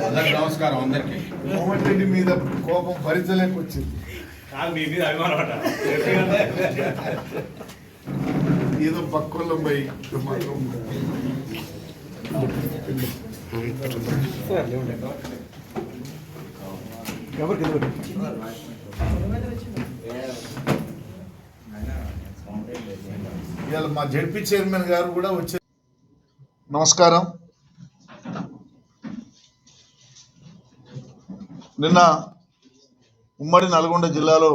అందరికి నమస్కారం అందరికి. కోమటిరెడ్డి మీద కోపం భరించలేక వచ్చింది మీ మీద అభిమానం ఏదో పక్కోళ్ళం పోయి మాత్రం ఇవాళ మా జడ్పీ చైర్మన్ గారు కూడా వచ్చారు నమస్కారం. నిన్న ఉమ్మడి నల్గొండ జిల్లాలో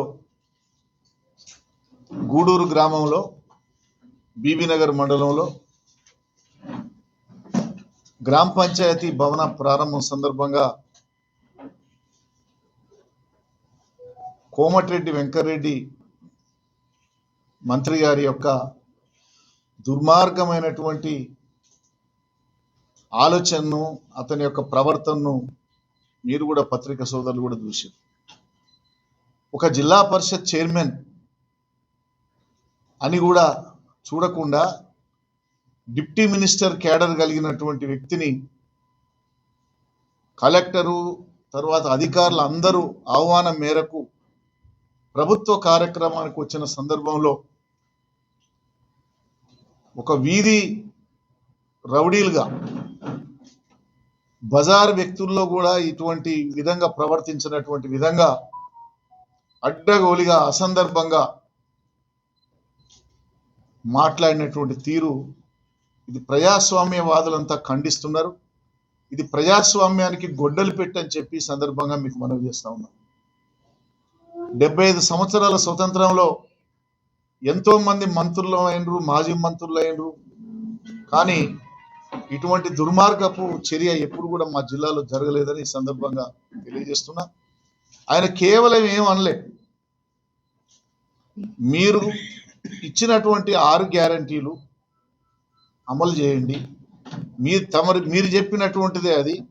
గూడూరు గ్రామంలో బీబీనగర్ మండలంలో గ్రామ పంచాయతీ భవన ప్రారంభం సందర్భంగా కోమటిరెడ్డి వెంకరెడ్డి మంత్రి గారి యొక్క దుర్మార్గమైనటువంటి ఆలోచనను అతని యొక్క ప్రవర్తనను మీరు కూడా పత్రిక సోదరులు కూడా చూసారు ఒక జిల్లా పరిషత్ చైర్మన్ అని కూడా చూడకుండా డిప్టీ మినిస్టర్ క్యాడర్ కలిగినటువంటి వ్యక్తిని కలెక్టరు తర్వాత అధికారులు అందరూ ఆహ్వానం మేరకు ప్రభుత్వ కార్యక్రమానికి వచ్చిన సందర్భంలో ఒక వీధి రౌడీలుగా బజార్ వ్యక్తుల్లో కూడా ఇటువంటి విధంగా ప్రవర్తించినటువంటి విధంగా అడ్డగోలిగా అసందర్భంగా మాట్లాడినటువంటి తీరు ఇది ప్రజాస్వామ్యవాదులంతా ఖండిస్తున్నారు. ఇది ప్రజాస్వామ్యానికి గొడ్డలు పెట్టని చెప్పి సందర్భంగా మీకు మనవి చేస్తా ఉన్నాం. డెబ్బై ఐదు సంవత్సరాల స్వతంత్రంలో ఎంతో మంది మంత్రులు అయినరు మాజీ మంత్రులు అయినరు. కానీ ఇటువంటి దుర్మార్గపు చర్య ఎప్పుడు కూడా మా జిల్లాలో జరగలేదని ఈ సందర్భంగా తెలియజేస్తున్నా. ఆయన కేవలం ఏం అనలే. మీరు ఇచ్చినటువంటి ఆరు గ్యారంటీలు అమలు చేయండి. మీరు తమరు మీరు చెప్పినటువంటిదే అది.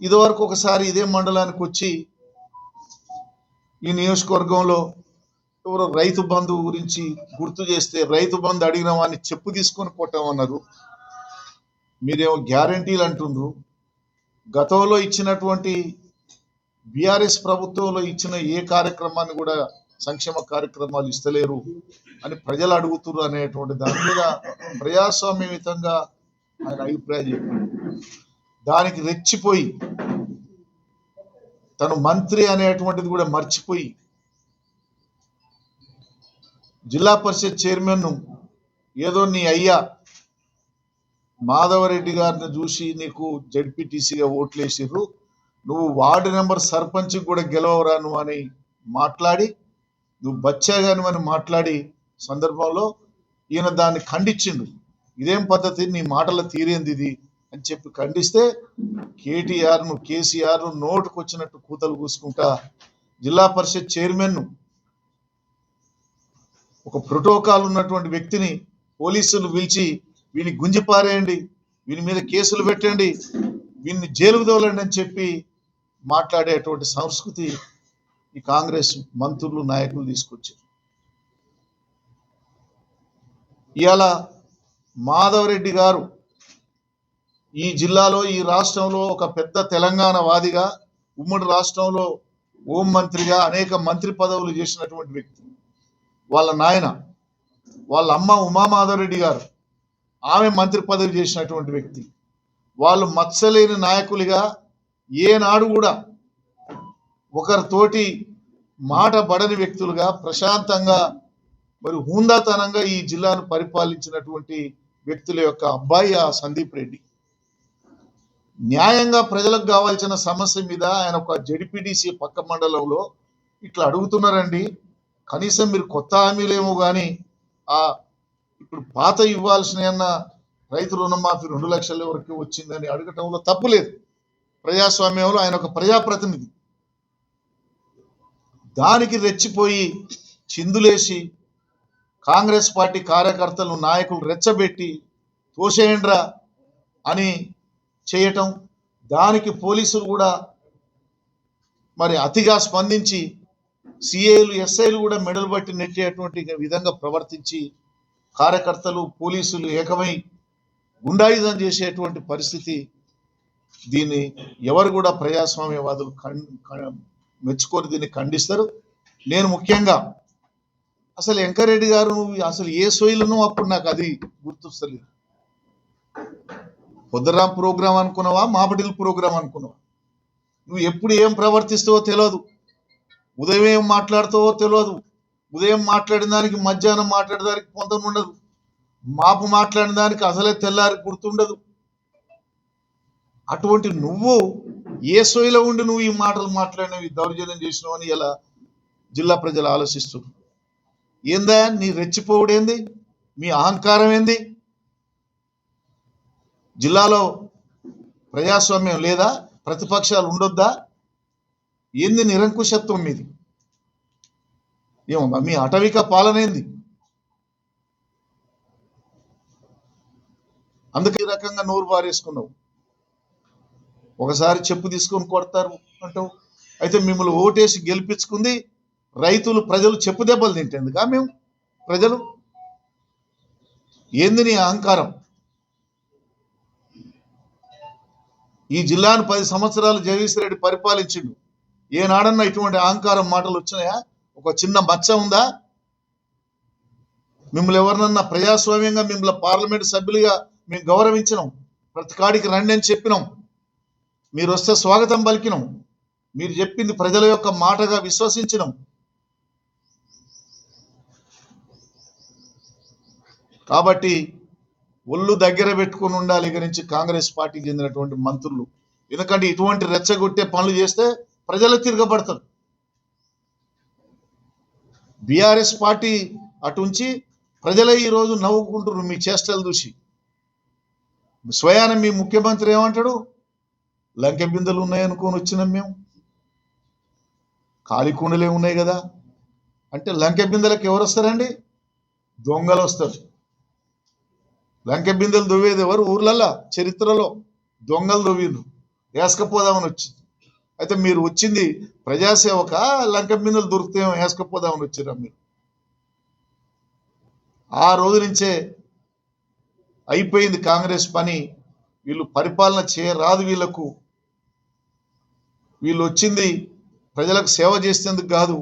ఇదివరకు ఒకసారి ఇదే మండలానికి వచ్చి ఈ నియోజకవర్గంలో ఎవరో రైతు బంధు గురించి గుర్తు చేస్తే రైతు బంధు అడిగిన వాడిని చెప్పు తీసుకొని కొట్టామన్నారు మీరేమో గ్యారంటీలు అంటుండ్రు. గతంలో ఇచ్చినటువంటి బీఆర్ఎస్ ప్రభుత్వంలో ఇచ్చిన ఏ కార్యక్రమాన్ని కూడా సంక్షేమ కార్యక్రమాలు ఇస్తలేరు అని ప్రజలు అడుగుతున్నారు అనేటువంటి దాని మీద ప్రజాస్వామ్యయుతంగా ఆయన అభిప్రాయం చెప్పారు. దానికి రెచ్చిపోయి తను మంత్రి అనేటువంటిది కూడా మర్చిపోయి జిల్లా పరిషత్ చైర్మన్ ఏదో నీ అయ్యా మాధవరెడ్డి గారిని చూసి నీకు జడ్పీటీసీగా ఓట్లేసిర్రు. నువ్వు వార్డు నెంబర్ సర్పంచ్ కూడా గెలవరా నువ్వు అని మాట్లాడి నువ్వు బచ్చాగాను అని మాట్లాడి సందర్భంలో ఈయన దాన్ని ఖండించిండు. ఇదేం పద్ధతి? నీ మాటల తీరేంది ఇది? అని చెప్పి ఖండిస్తే కేటీఆర్ను కేసీఆర్ను నోటుకు వచ్చినట్టు కూతలు కూసుకుంటా జిల్లా పరిషత్ చైర్మన్ను ఒక ప్రోటోకాల్ ఉన్నటువంటి వ్యక్తిని పోలీసులు పిలిచి వీని గుంజిపారేయండి వీని మీద కేసులు పెట్టండి వీన్ని జైలుకు తోలండి అని చెప్పి మాట్లాడేటువంటి సంస్కృతి ఈ కాంగ్రెస్ మంత్రులు నాయకులు తీసుకొచ్చారు. ఇవాళ మాధవరెడ్డి గారు ఈ జిల్లాలో ఈ రాష్ట్రంలో ఒక పెద్ద తెలంగాణ వాదిగా ఉమ్మడి రాష్ట్రంలో హోం మంత్రిగా అనేక మంత్రి పదవులు చేసినటువంటి వ్యక్తి. వాళ్ళ నాయన వాళ్ళ అమ్మ ఉమామాధవరెడ్డి గారు ఆమె మంత్రి పదవి చేసినటువంటి వ్యక్తి. వాళ్ళు మత్సలేని నాయకులుగా ఏనాడు కూడా ఒకరితోటి మాట పడని వ్యక్తులుగా ప్రశాంతంగా మరి హుందాతనంగా ఈ జిల్లాను పరిపాలించినటువంటి వ్యక్తుల యొక్క అబ్బాయి ఆ సందీప్ రెడ్డి. న్యాయంగా ప్రజలకు కావాల్సిన సమస్య మీద ఆయన ఒక జడిపిడిసి పక్క మండలంలో ఇట్లా అడుగుతున్నారండి. కనీసం మీరు కొత్త హామీలేమో కానీ ఆ ఇప్పుడు పాత ఇవ్వాల్సిన రైతు రుణమాఫీ రెండు లక్షల వరకు వచ్చిందని అడగటంలో తప్పు లేదు. ప్రజాస్వామ్యంలో ఆయన ఒక ప్రజాప్రతినిధి. దానికి రెచ్చిపోయి చిందులేసి కాంగ్రెస్ పార్టీ కార్యకర్తలు నాయకులు రెచ్చబెట్టి తోసేయండ్రా అని చేయటం దానికి పోలీసులు కూడా మరి అతిగా స్పందించి సిఏలు ఎస్ఐలు కూడా మెడలు బట్టి నెట్టేటువంటి విధంగా ప్రవర్తించి కార్యకర్తలు పోలీసులు ఏకమై గుండాయుధం చేసేటువంటి పరిస్థితి దీన్ని ఎవరు కూడా ప్రజాస్వామ్యవాదులు మెచ్చుకొని దీన్ని ఖండిస్తారు. నేను ముఖ్యంగా అసలు వెంకరెడ్డి గారు నువ్వు అసలు ఏ సోయిలను అప్పుడు నాకు అది గుర్తొస్తలేదు. పొద్దురాం ప్రోగ్రాం అనుకున్నావా? మాపటిల్ ప్రోగ్రాం అనుకున్నావా? నువ్వు ఎప్పుడు ఏం ప్రవర్తిస్తావో తెలియదు ఉదయం ఏం మాట్లాడుతావో తెలియదు ఉదయం మాట్లాడిన దానికి మధ్యాహ్నం మాట్లాడేదానికి పొందను ఉండదు. మాపు మాట్లాడిన దానికి అసలే తెల్లారి గుర్తుండదు. అటువంటి నువ్వు ఏ సోయిలో ఉండి నువ్వు ఈ మాటలు మాట్లాడినవి దౌర్జన్యం చేసినావు అని ఇలా జిల్లా ప్రజలు ఆలోచిస్తున్నారు ఏందా? నీ రెచ్చిపోవుడేంది మీ అహంకారం ఏంది? జిల్లాలో ప్రజాస్వామ్యం లేదా? ప్రతిపక్షాలు ఉండొద్దా? ఏంది నిరంకుశత్వం మీది? ఏమో మీ అటవిక పాలనేంది? అందుకే ఈ రకంగా నోరు పారేసుకున్నావు ఒకసారి చెప్పు తీసుకొని కొడతారు అంటావు. అయితే మిమ్మల్ని ఓటేసి గెలిపించుకుంది రైతులు ప్రజలు చెప్పు దెబ్బలు తింటేందుకా మేము? ప్రజలు? ఏంది నీ అహంకారం? ఈ జిల్లాను పది సంవత్సరాలు జగదీశ్వరెడ్డి పరిపాలించిండు. ఏనాడన్నా ఇటువంటి అహంకారం మాటలు వచ్చినాయా? ఒక చిన్న మచ్చ ఉందా? మిమ్మల్ని ఎవరినన్నా ప్రజాస్వామ్యంగా మిమ్మల్ని పార్లమెంట్ సభ్యులుగా మేము గౌరవించినాం. ప్రతి కాడికి రండి అని చెప్పినాం. మీరు వస్తే స్వాగతం పలికినాం. మీరు చెప్పింది ప్రజల యొక్క మాటగా విశ్వసించినాం. కాబట్టి ఒళ్ళు దగ్గర పెట్టుకొని ఉండాలి గురించి కాంగ్రెస్ పార్టీకి చెందినటువంటి మంత్రులు. ఎందుకంటే ఇటువంటి రెచ్చగొట్టే పనులు చేస్తే ప్రజలు తిరగబడతారు. బీఆర్ఎస్ పార్టీ అటుంచి ప్రజలే ఈరోజు నవ్వుకుంటున్నారు మీ చేష్టలు చూసి. స్వయాన మీ ముఖ్యమంత్రి ఏమంటాడు? లంకె బిందెలు ఉన్నాయనుకొని వచ్చినాం మేము. ఖాళీ కుండలే ఉన్నాయి కదా. అంటే లంకె బిందెలకు ఎవరు వస్తారండి? దొంగలు వస్తారు. లంకె బిందెలు దువ్వేది ఎవరు? ఊర్లల్లా చరిత్రలో దొంగలు దువ్విండ్రు. వేసుకపోదామని వచ్చింది. అయితే మీరు వచ్చింది ప్రజాసేవక లంక మిన్నలు దొరికితే వేసుకపోదామని వచ్చిరా మీరు. ఆ రోజు నుంచే అయిపోయింది కాంగ్రెస్ పని. వీళ్ళు పరిపాలన చేయరాదు వీళ్ళకు. వీళ్ళు వచ్చింది ప్రజలకు సేవ చేసేందుకు కాదు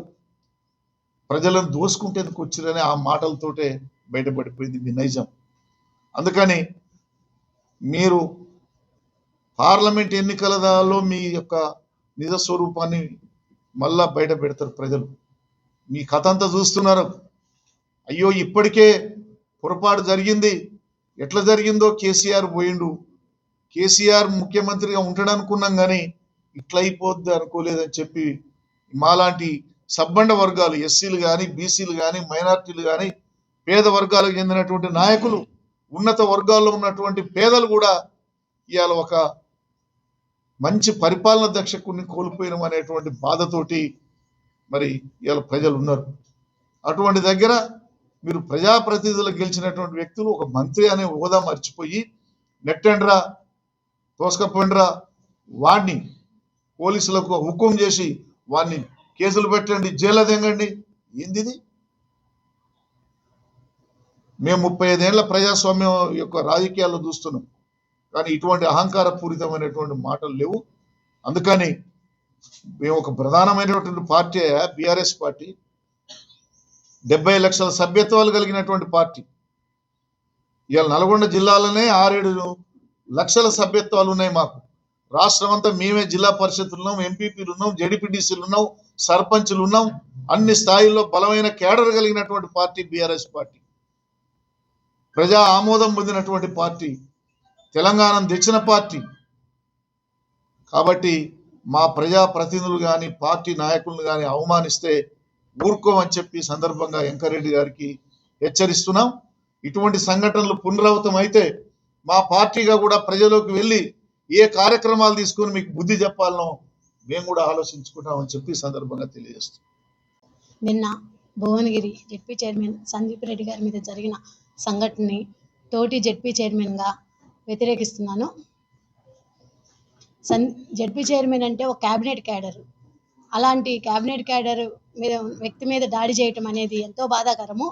ప్రజలను దోసుకుంటేందుకు వచ్చిరని ఆ మాటలతోటే బయటపడిపోయింది మీ నైజం. అందుకని మీరు పార్లమెంట్ ఎన్నికలలో మీ యొక్క నిజ స్వరూపాన్ని మళ్ళా బయట పెడతారు ప్రజలు. మీ కథ అంతా చూస్తున్నారు. అయ్యో ఇప్పటికే పొరపాటు జరిగింది. ఎట్లా జరిగిందో కేసీఆర్ పోయిండు. కేసీఆర్ ముఖ్యమంత్రిగా ఉండడనుకున్నాం కానీ ఇట్లా అయిపోద్ది అనుకోలేదని చెప్పి మాలాంటి సబ్బండ వర్గాలు ఎస్సీలు కానీ బీసీలు కానీ మైనార్టీలు కానీ పేద వర్గాలకు చెందినటువంటి నాయకులు ఉన్నత వర్గాల్లో ఉన్నటువంటి పేదలు కూడా ఇవాళ ఒక మంచి పరిపాలన దక్షకుని కోల్పోయినాం అనేటువంటి బాధతోటి మరి ఇవాళ ప్రజలు ఉన్నారు. అటువంటి దగ్గర మీరు ప్రజాప్రతినిధులు గెలిచినటువంటి వ్యక్తులు ఒక మంత్రి అనే హోదా మర్చిపోయి నెట్టండ్రా తోసుకపోండ్రా వాడిని పోలీసులకు హుకుం చేసి వాడిని కేసులు పెట్టండి జైలు తెంగండి. ఏంది మేము ముప్పై ఐదేళ్ళ ప్రజాస్వామ్యం యొక్క రాజకీయాల్లో చూస్తున్నాం. కానీ ఇటువంటి అహంకార పూరితమైనటువంటి మాటలు లేవు. అందుకని మేము ఒక ప్రధానమైనటువంటి పార్టీ బీఆర్ఎస్ పార్టీ. డెబ్బై లక్షల సభ్యత్వాలు కలిగినటువంటి పార్టీ. ఇవాళ నల్గొండ జిల్లాలోనే ఆరేడు లక్షల సభ్యత్వాలు ఉన్నాయి మాకు. రాష్ట్రం అంతా మేమే జిల్లా పరిషత్లు ఉన్నాం ఎంపీపీలు ఉన్నాం జడిపిడిసీలు ఉన్నాం సర్పంచ్లు ఉన్నాం. అన్ని స్థాయిల్లో బలమైన కేడర్ కలిగినటువంటి పార్టీ బీఆర్ఎస్ పార్టీ. ప్రజా ఆమోదం పొందినటువంటి పార్టీ తెలంగాణను తెచ్చిన పార్టీ. కాబట్టి మా ప్రజా ప్రతినిధులు కానీ పార్టీ నాయకులను కానీ అవమానిస్తే ఊరుకోమని చెప్పి సందర్భంగా వెంకరెడ్డి గారికి హెచ్చరిస్తున్నాం. ఇటువంటి సంఘటనలు పునరావృతం అయితే మా పార్టీగా కూడా ప్రజలోకి వెళ్ళి ఏ కార్యక్రమాలు తీసుకొని మీకు బుద్ధి చెప్పాలనో మేము కూడా ఆలోచించుకుంటామని చెప్పి సందర్భంగా తెలియజేస్తున్నాం. నిన్న భువనగిరి జెడ్పీ చైర్మన్ సందీప్ రెడ్డి గారి మీద జరిగిన సంఘటనని తోటి జెడ్పీ చైర్మన్గా వ్యతిరేకిస్తున్నాను. సన్ జడ్పీ చైర్మన్ అంటే ఒక క్యాబినెట్ క్యాడర్. అలాంటి క్యాబినెట్ క్యాడర్ మీద వ్యక్తి మీద దాడి చేయటం అనేది ఎంతో బాధాకరము.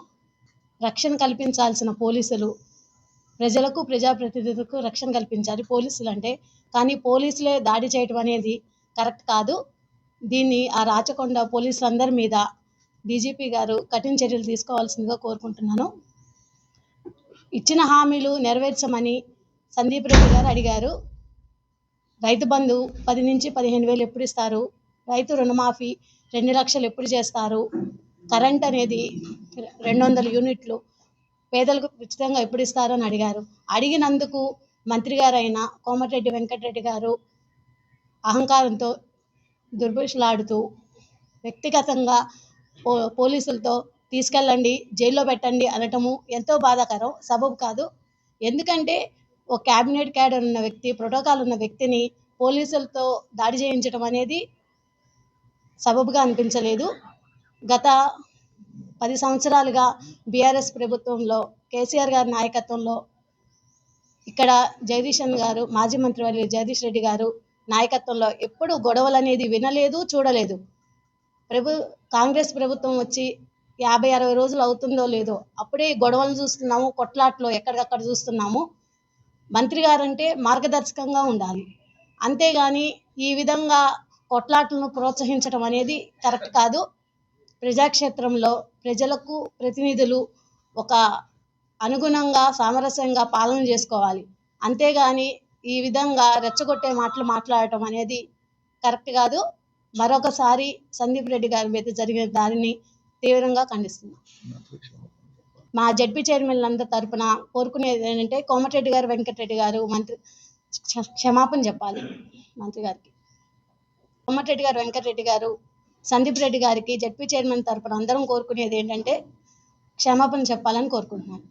రక్షణ కల్పించాల్సిన పోలీసులు ప్రజలకు ప్రజాప్రతినిధులకు రక్షణ కల్పించాలి పోలీసులు అంటే కానీ పోలీసులే దాడి చేయటం అనేది కరెక్ట్ కాదు. దీన్ని ఆ రాచకొండ పోలీసులందరి మీద డీజీపీ గారు కఠిన చర్యలు తీసుకోవాల్సిందిగా కోరుకుంటున్నాను. ఇచ్చిన హామీలు నెరవేర్చమని సందీప్ రెడ్డి గారు అడిగారు రైతు బంధు పది నుంచి పదిహేను వేలు ఎప్పుడు ఇస్తారు? రైతు రుణమాఫీ రెండు లక్షలు ఎప్పుడు చేస్తారు? కరెంట్ అనేది రెండు వందల యూనిట్లు పేదలకు ఉచితంగా ఎప్పుడు ఇస్తారు? అని అడిగారు. అడిగినందుకు మంత్రి గారైన కోమటిరెడ్డి వెంకటరెడ్డి గారు అహంకారంతో దుర్భుషలాడుతూ వ్యక్తిగతంగా పో పోలీసులతో తీసుకెళ్ళండి జైల్లో పెట్టండి అనటము ఎంతో బాధాకరం సబబు కాదు. ఎందుకంటే ఒక క్యాబినెట్ క్యాడర్ ఉన్న వ్యక్తి ప్రోటోకాల్ ఉన్న వ్యక్తిని పోలీసులతో దాడి చేయించడం అనేది సబబుగా అనిపించలేదు. గత పది సంవత్సరాలుగా బీఆర్ఎస్ ప్రభుత్వంలో కేసీఆర్ గారి నాయకత్వంలో ఇక్కడ జగదీశన్ గారు మాజీ మంత్రివర్యులు జగదీష్ రెడ్డి గారు నాయకత్వంలో ఎప్పుడు గొడవలు అనేది వినలేదు చూడలేదు. ప్రభు కాంగ్రెస్ ప్రభుత్వం వచ్చి యాభై అరవై రోజులు అవుతుందో లేదో అప్పుడే గొడవలు చూస్తున్నాము కొట్లాట్లు ఎక్కడికక్కడ చూస్తున్నాము. మంత్రి గారంటే మార్గదర్శకంగా ఉండాలి. అంతేగాని ఈ విధంగా కొట్లాటలను ప్రోత్సహించడం అనేది కరెక్ట్ కాదు. ప్రజాక్షేత్రంలో ప్రజలకు ప్రతినిధులు ఒక అనుగుణంగా సామరస్యంగా పాలన చేసుకోవాలి. అంతేగాని ఈ విధంగా రెచ్చగొట్టే మాటలు మాట్లాడటం అనేది కరెక్ట్ కాదు. మరొకసారి సందీప్ రెడ్డి గారి మీద జరిగిన దానిని తీవ్రంగా ఖండిస్తున్నాం. మా జడ్పీ చైర్మన్ అందరి తరపున కోరుకునేది ఏంటంటే కోమటిరెడ్డి గారు వెంకటరెడ్డి గారు మంత్రి క్షమాపణ చెప్పాలి మంత్రి గారికి. కోమటిరెడ్డి గారు వెంకటరెడ్డి గారు సందీప్ రెడ్డి గారికి జడ్పీ చైర్మన్ తరపున అందరం కోరుకునేది ఏంటంటే క్షమాపణ చెప్పాలని కోరుకుంటున్నాను.